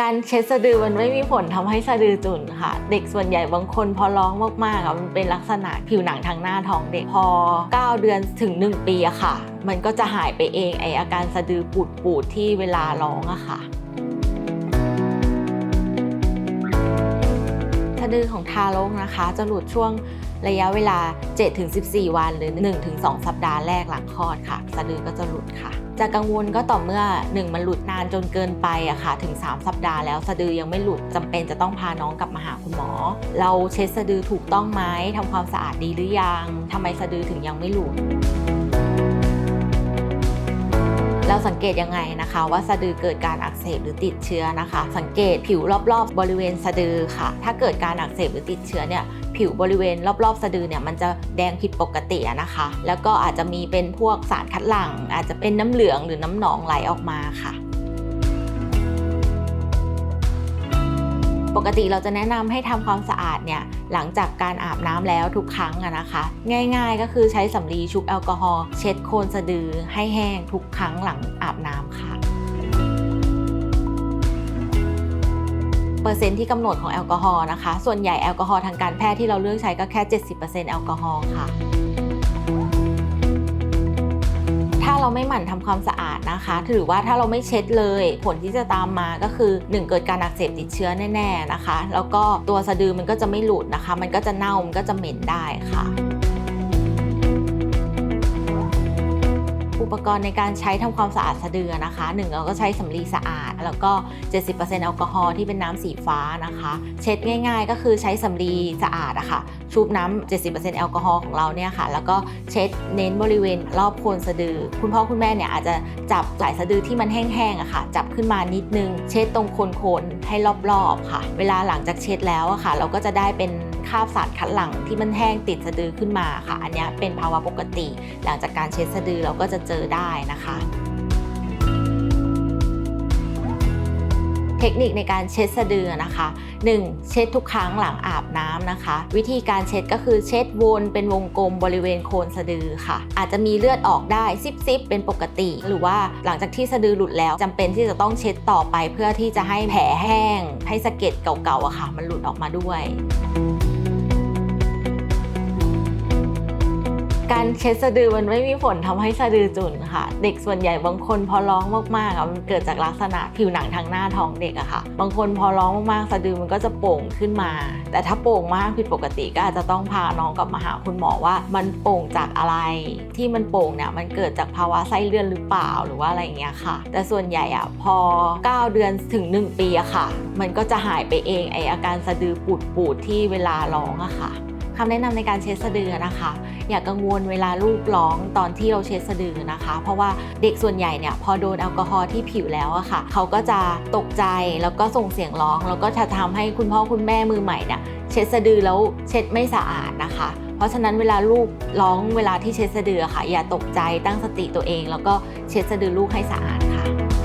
การเช็ดสะดือมันไม่มีผลทำให้สะดือจุนค่ะ เด็กส่วนใหญ่บางคนพอร้องมากๆอะมันเป็นลักษณะผิวหนังทางหน้าท้องเด็กพอ 9 เดือนถึง 1 ปีอะค่ะ มันก็จะหายไปเองไออาการสะดือปูดๆที่เวลาร้องอะค่ะสะดือของทารกนะคะ จะหลุดช่วงระยะเวลา 7-14 วันหรือ 1-2 สัปดาห์แรกหลังคลอดค่ะ สะดือก็จะหลุดค่ะ จะกังวลก็ต่อเมื่อ 1 มันหลุดนานจนเกินไปอะค่ะถึง 3 สัปดาห์แล้วสะดือยังไม่หลุดจำเป็นจะต้องพาน้องกลับมาหาคุณหมอ เราเช็ดสะดือถูกต้องไหมทำความสะอาดดีหรือยังทำไมสะดือถึงยังไม่หลุด เราสังเกตยังไงนะคะ ว่าสะดือเกิดการอักเสบหรือติดเชื้อนะคะ สังเกตผิวรอบๆ บริเวณสะดือค่ะ ถ้าเกิดการอักเสบหรือติดเชื้อเนี่ยผิวบริเวณรอบๆ สะดือเนี่ยมันจะแดงผิดปกตินะคะ แล้วก็อาจจะมีเป็นพวกสารคัดหลั่ง อาจจะเป็นน้ำเหลืองหรือน้ำหนองไหลออกมาค่ะ ปกติเราจะแนะนำให้ทำความสะอาดเนี่ยหลังจากการอาบน้ำแล้วทุกครั้งอะนะคะ ง่ายๆก็คือใช้สำลีชุบแอลกอฮอล์เช็ดโคนสะดือให้แห้งทุกครั้งหลังอาบน้ำค่ะเปอร์เซ็นต์ที่กำหนดของแอลกอฮอล์นะคะ ส่วนใหญ่แอลกอฮอล์ทางการแพทย์ที่เราเลือกใช้ก็แค่ 70%แอลกอฮอล์ค่ะ ไม่หมั่นทำความสะอาดนะคะหรือว่าถ้าเราไม่เช็ดเลย ผลที่จะตามมาก็คือ 1 เกิดการอักเสบติดเชื้อแน่ ๆนะคะ แล้วก็ตัวสะดือมันก็จะไม่หลุดนะคะ มันก็จะเน่ามันก็จะเหม็นได้ค่ะ ปกรณ์ในการใช้ทำความสะอาดสะดือนะคะหนึ่งเราก็ใช้สำลีสะอาด แล้วก็ 70%แอลกอฮอล์ที่เป็นน้ำสีฟ้านะคะ เช็ดง่ายๆ ก็คือใช้สำลีสะอาดอะค่ะชุบน้ำ70%แอลกอฮอล์ของเราเนี่ยค่ะ แล้วก็เช็ดเน้นบริเวณรอบโคนสะดือ คุณพ่อคุณแม่เนี่ยอาจจะจับสายสะดือที่มันแห้งๆอะค่ะ จับขึ้นมานิดนึง เช็ดตรงโคนๆให้รอบๆค่ะ เวลาหลังจากเช็ดแล้วอะค่ะ เราก็จะได้เป็น คราบสารคัดหลั่งที่มันแห้งติดสะดือขึ้นมาค่ะ อันนี้เป็นภาวะปกติ หลังจากการเช็ดสะดือเราก็จะเจอได้นะคะเทคนิคในการเช็ดสะดือนะคะ 1. เช็ดทุกครั้งหลังอาบน้ำนะคะ วิธีการเช็ดก็คือเช็ดวนเป็นวงกลมบริเวณโคนสะดือค่ะ อาจจะมีเลือดออกได้ซิบๆเป็นปกติ หรือว่าหลังจากที่สะดือหลุดแล้วจำเป็นที่จะต้องเช็ดต่อไปเพื่อที่จะให้แผลแห้ง ให้สะเก็ดเก่าๆอะค่ะ มันหลุดออกมาด้วย การเช็ดสะดือมันไม่มีผลทำให้สะดือจุนค่ะ เด็กส่วนใหญ่บางคนพอร้องมากๆอะมันเกิดจากลักษณะผิวหนังทางหน้าท้องเด็กอะค่ะ บางคนพอร้องมากๆสะดือมันก็จะโป่งขึ้นมา แต่ถ้าโป่งมากผิดปกติก็อาจจะต้องพาน้องกลับมาหาคุณหมอว่า มันโป่งจากอะไร ที่มันโป่งเนี่ยมันเกิดจากภาวะไส้เลื่อนหรือเปล่าหรือว่าอะไรอย่างเงี้ยค่ะ แต่ส่วนใหญ่อะพอ 9 เดือนถึง 1 ปีอะค่ะ มันก็จะหายไปเองไออาการสะดือปูดๆที่เวลาร้องอะค่ะำแนะนำในการเช็ดสะดือนะคะ อย่ากกังวลเวลาลูกร้องตอนที่เราเช็ดสะดือนะคะ เพราะว่าเด็กส่วนใหญ่เนี่ยพอโดนแอลกอฮอล์ที่ผิวแล้วอะค่ะ เขาก็จะตกใจแล้วก็ส่งเสียงร้อง แล้วก็จะทำให้คุณพ่อคุณแม่มือใหม่เนี่ยเช็ดสะดือแล้วเช็ดไม่สะอาดนะคะ เพราะฉะนั้นเวลาลูกร้องเวลาที่เช็ดสะดือค่ะ อย่าตกใจตั้งสติตัวเอง แล้วก็เช็ดสะดือลูกให้สะอาดค่ะ